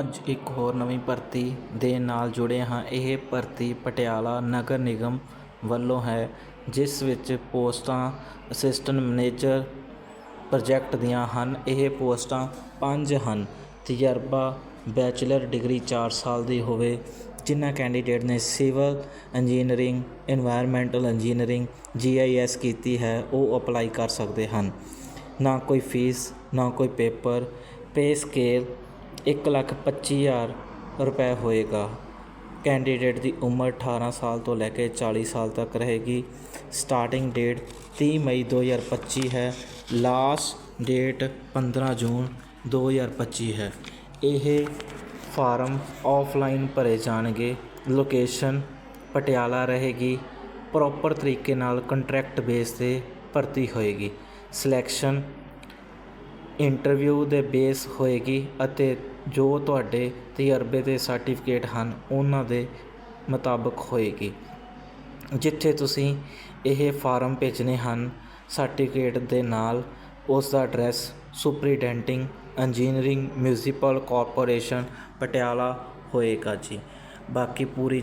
ਅੱਜ ਇੱਕ ਹੋਰ ਨਵੀਂ ਭਰਤੀ ਦੇ ਨਾਲ ਜੁੜੇ ਹਾਂ। ਇਹ ਭਰਤੀ ਪਟਿਆਲਾ ਨਗਰ ਨਿਗਮ ਵੱਲੋਂ ਹੈ, ਜਿਸ ਵਿੱਚ ਪੋਸਟਾਂ, ਅਸਿਸਟੈਂਟ ਮੈਨੇਜਰ ਪ੍ਰੋਜੈਕਟ ਦੀਆਂ ਹਨ। ਇਹ ਪੋਸਟਾਂ ਪੰਜ ਹਨ। ਤਜਰਬਾ ਬੈਚਲਰ ਡਿਗਰੀ 4 ਸਾਲ ਦੀ ਹੋਵੇ। ਜਿਨ੍ਹਾਂ ਕੈਂਡੀਡੇਟ ਨੇ civil engineering environmental engineering GIS ਕੀਤੀ ਹੈ, ਉਹ ਅਪਲਾਈ ਕਰ ਸਕਦੇ ਹਨ। ਨਾ ਕੋਈ ਫੀਸ, ਨਾ ਕੋਈ ਪੇਪਰ, ਪੇ ਸਕੇਲ ਇੱਕ ਲੱਖ ਪੱਚੀ ਹਜ਼ਾਰ ਰੁਪਏ ਹੋਏਗਾ। ਕੈਂਡੀਡੇਟ ਦੀ ਉਮਰ 18 ਸਾਲ ਤੋਂ ਲੈ ਕੇ 40 ਸਾਲ ਤੱਕ ਰਹੇਗੀ। ਸਟਾਰਟਿੰਗ ਡੇਟ ਤੀਹ ਮਈ 2025 ਹੈ। ਲਾਸਟ ਡੇਟ 15 ਜੂਨ 2025 ਹੈ। ਇਹ ਫਾਰਮ ਆਫਲਾਈਨ ਭਰੇ ਜਾਣਗੇ। ਲੋਕੇਸ਼ਨ ਪਟਿਆਲਾ ਰਹੇਗੀ। ਪ੍ਰੋਪਰ ਤਰੀਕੇ ਨਾਲ ਕੰਟਰੈਕਟ ਬੇਸ ਤੇ ਭਰਤੀ ਹੋਏਗੀ। ਸਿਲੈਕਸ਼ਨ ਇੰਟਰਵਿਊ ਦੇ ਬੇਸ ਹੋਏਗੀ ਅਤੇ ਜੋ ਤੁਹਾਡੇ ਤਜਰਬੇ ਦੇ ਸਰਟੀਫਿਕੇਟ ਹਨ, ਉਹਨਾਂ ਦੇ ਮੁਤਾਬਕ ਹੋਏਗੀ। ਜਿੱਥੇ ਤੁਸੀਂ ਇਹ ਫਾਰਮ ਭੇਜਣੇ ਹਨ, ਸਰਟੀਫਿਕੇਟ ਦੇ ਨਾਲ ਉਸ ਦਾ address, superintending, engineering municipal corporation, Patiala ਹੋਏਗਾ ਜੀ। ਬਾਕੀ ਪੂਰੀ